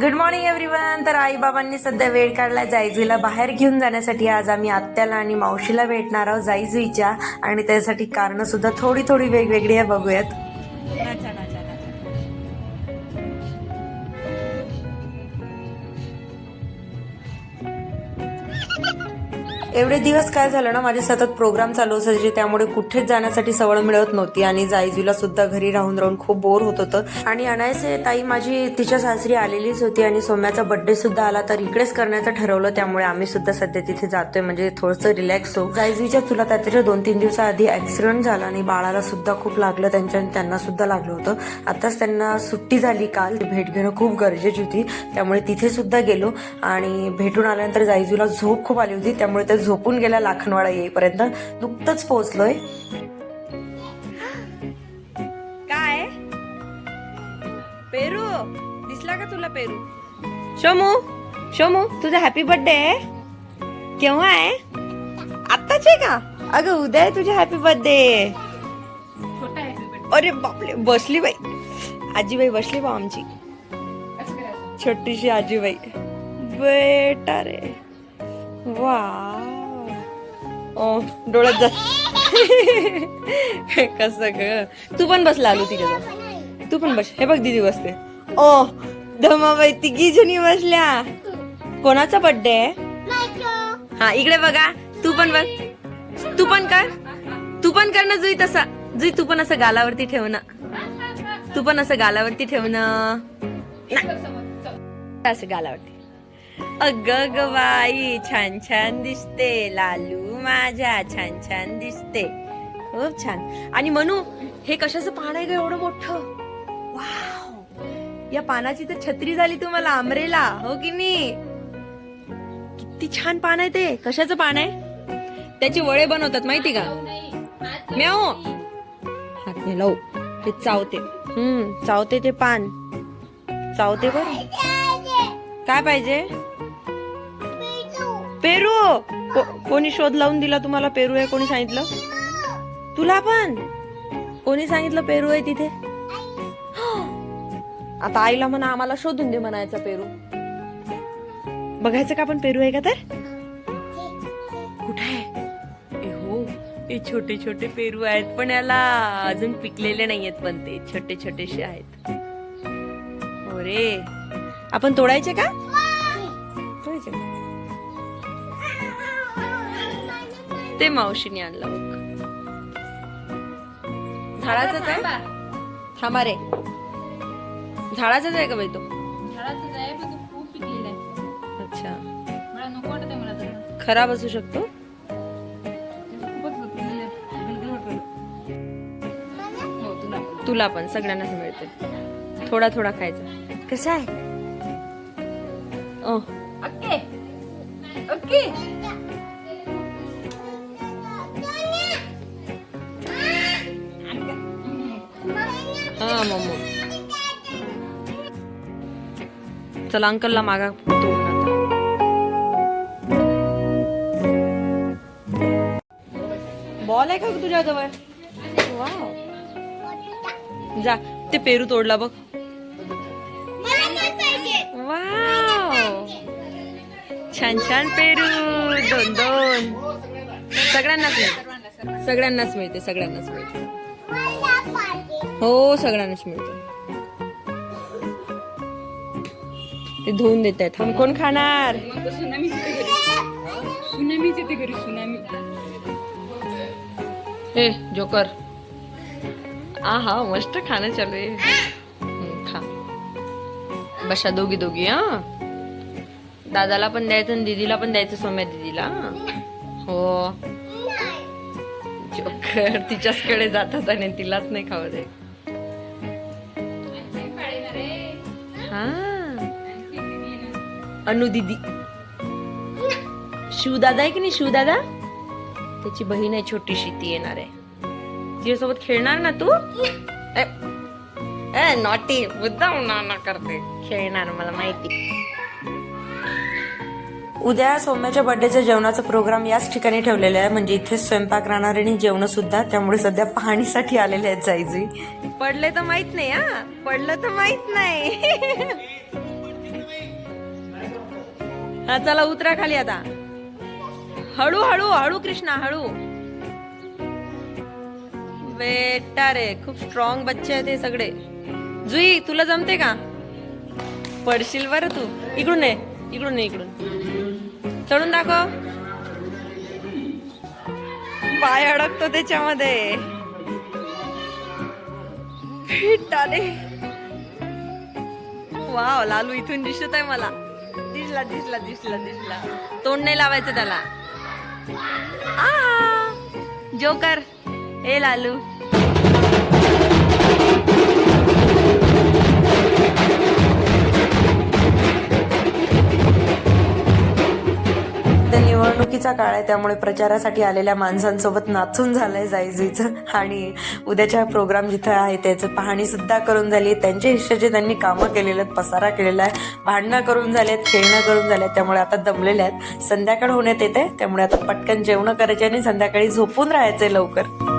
Good morning everyone तर आई बाबांनी सध्या वेळ काढला जायजुईला बाहेर घेऊन जाण्यासाठी. आज आम्ही आत्याला आणि मावशीला भेटणार आहोत जायजुईच्या आणि त्यासाठी कारणं सुद्धा थोडी थोडी वेगवेगळी आहे बघूयात. एवढे दिवस काय झालं ना माझे सतत प्रोग्राम चालू असायचे त्यामुळे कुठेच जाण्यासाठी सवड मिळत नव्हती. आणि जायजूला सुद्धा घरी राहून राहून खूप बोर होत होतं. आणि अनायसे ताई माझी तिच्या सासरी आलेलीच होती आणि सोम्याचा बर्थडे सुद्धा आला तर इकडेच करण्याचं ठरवलं. त्यामुळे आम्ही सुद्धा सध्या तिथे जातोय म्हणजे थोडंसं रिलॅक्स हो जायजूच्या तुला त्याच्या दोन तीन दिवसाआधी ऍक्सिडेंट झाला आणि बाळाला सुद्धा खूप लागलं त्यांच्या त्यांना सुद्धा लागलं होतं. आताच त्यांना सुट्टी झाली काल. भेट घेणं खूप गरजेची होती त्यामुळे तिथे सुद्धा गेलो. आणि भेटून आल्यानंतर जायजूला झोप खूप आली होती त्यामुळे त्या झोपून गेला लाखनवाडा येईपर्यंत. नुकतंच पोहोचलोय. काय? पेरू दिसला का तुला पेरू? शोमू शोमू तुझा हॅपी बर्थडे आहे? केव्हा आहे? आत्ताच आहे का? अगं उद्या आहे तुझा हॅपी बर्थडे अरे बापले बसली बाई. आजीबाई बसली बा आमची. छोटीशी आजीबाई. बेटा रे. वा ओ डोळ्यात जा. कस ग? तू पण बस आलो तिकडे तू पण बस. हे बघ दीदी बसते. ओ धमाबाई तिघी जणी बसल्या. कोणाचा बर्थडे आहे? हा इकडे बघा. तू पण बघ तू पण कर. तू पण कर ना जुई तसा. जुई तू पण असं गालावरती ठेव ना. तू पण असं गालावरती ठेव ना. असं गालावरती. अग ग बाई छान छान दिसते. लालू माझ्या छान छान दिसते. खूप छान. आणि म्हणू हे कशाचं पान आहे ग एवढं मोठं? वाव. या पानाची तर छत्री झाली तुम्हाला आमरेला. हो की नाही? किती छान पान आहे ते. कशाचं पान आहे? त्याचे वळे बनवतात माहिती का? म्याओ. हात नाही ते चावते. हम्म चावते ते पान. चावते बर. काय पाहिजे? पेरू! को- कोणी शोध लावून दिला तुम्हाला पेरू आहे कोणी सांगितलं? तुला पण? कोणी सांगितलं पेरू आहे तिथे? आता आईला म्हणा आम्हाला शोधून दे म्हणायचा पेरू. बघायचं का आपण पेरू आहे का तर? कुठे आहे? हो हे छोटे छोटे पेरू आहेत पण याला अजून पिकलेले नाहीयेत पण ते छोटे छोटेसे आहेत. हो रे. आपण तोडायचे का? तोडायचे ते मावशीने आणलं. बघ झाडाचाच आहे? थांबा. रे. झाडाचाच आहे का बाई तो? झाडाचंच आहे पण तो खूप पिकलेला आहे. अच्छा. मला नको वाटत आहे मला तर खराब असू शकतो? हो तुला पण. तुला पण सगळ्यांनाच मिळते थोडा थोडा खायचा. कसा आहे? ओ ओके. ओके. मोमो. चला अंकलला मागा बॉल आहे का तुझ्याजवळ? वाव. जा ते पेरू तोडला बघ. वाव. छान छान पेरू. दोन दोन. सगळ्यांनाच मिळते. सगळ्यांनाच मिळते सगळ्यांनाच मिळते. हो सगळ्यांनाच मिळते. ते धुवून देत आहेत. हम कोण खाणार? सुनामीच येते घरी. सुनामी. हे जोकर. आ हा मस्त खाणं चालू आहे. खा. बशा दोघी दोघी हा. दादाला पण द्यायचं आणि दीदीला पण द्यायचं सौम्या दीदीला. हो. जोकर तिच्याचकडे जातात आणि तिलाच नाही खाऊ दे हा. अनु शिवदादा आहे की नाही शिवदादा? त्याची बहीण आहे छोटीशी ती येणार आहे. तिच्यासोबत खेळणार ना तू? ए, ए नॉटी मुद्दा ना ना करते. खेळणार मला माहिती. उद्या सौम्याच्या बर्थडेच्या जेवणाचा प्रोग्राम याच ठिकाणी ठेवलेला आहे. म्हणजे इथे स्वयंपाक राहणार आणि जेवण सुद्धा त्यामुळे सध्या पाहणीसाठी आलेले आहेत जायजुई पडले तर माहीत नाही हा. पडलं तर माहीत नाही. हा चला उतरा खाली आता. हळू हळू हळू कृष्णा हळू. बेटा रे खूप स्ट्रॉंग बच्चे आहेत हे सगळे. जुई तुला जमते का? पडशील बरं तू. इकडून ये. इकडून नाही इकडून. चढून दाखव. पाय अडकतो त्याच्यामध्ये. बेटारे वाव लालू इथून दिसत आहे मला. दिसला दिसला दिसला दिसला. तोंड नाही लावायचं त्याला. आ जोकर. ए लालू. निवडणुकीचा काळ आहे त्यामुळे प्रचारासाठी आलेल्या माणसांसोबत नाचून झालंय जायजुईचं आणि उद्याच्या प्रोग्राम जिथं आहे त्याचं पाहणी सुद्धा करून झाली त्यांच्या हिश्श्याचे त्यांनी कामं केलेले आहेत पसारा केलेला आहे. भांडणं करून झालेत खेळणं करून झालेत त्यामुळे आता दमलेले आहेत. संध्याकाळ होण्यात येते त्यामुळे आता पटकन जेवणं करायचे आणि संध्याकाळी झोपून राहायचंय लवकर.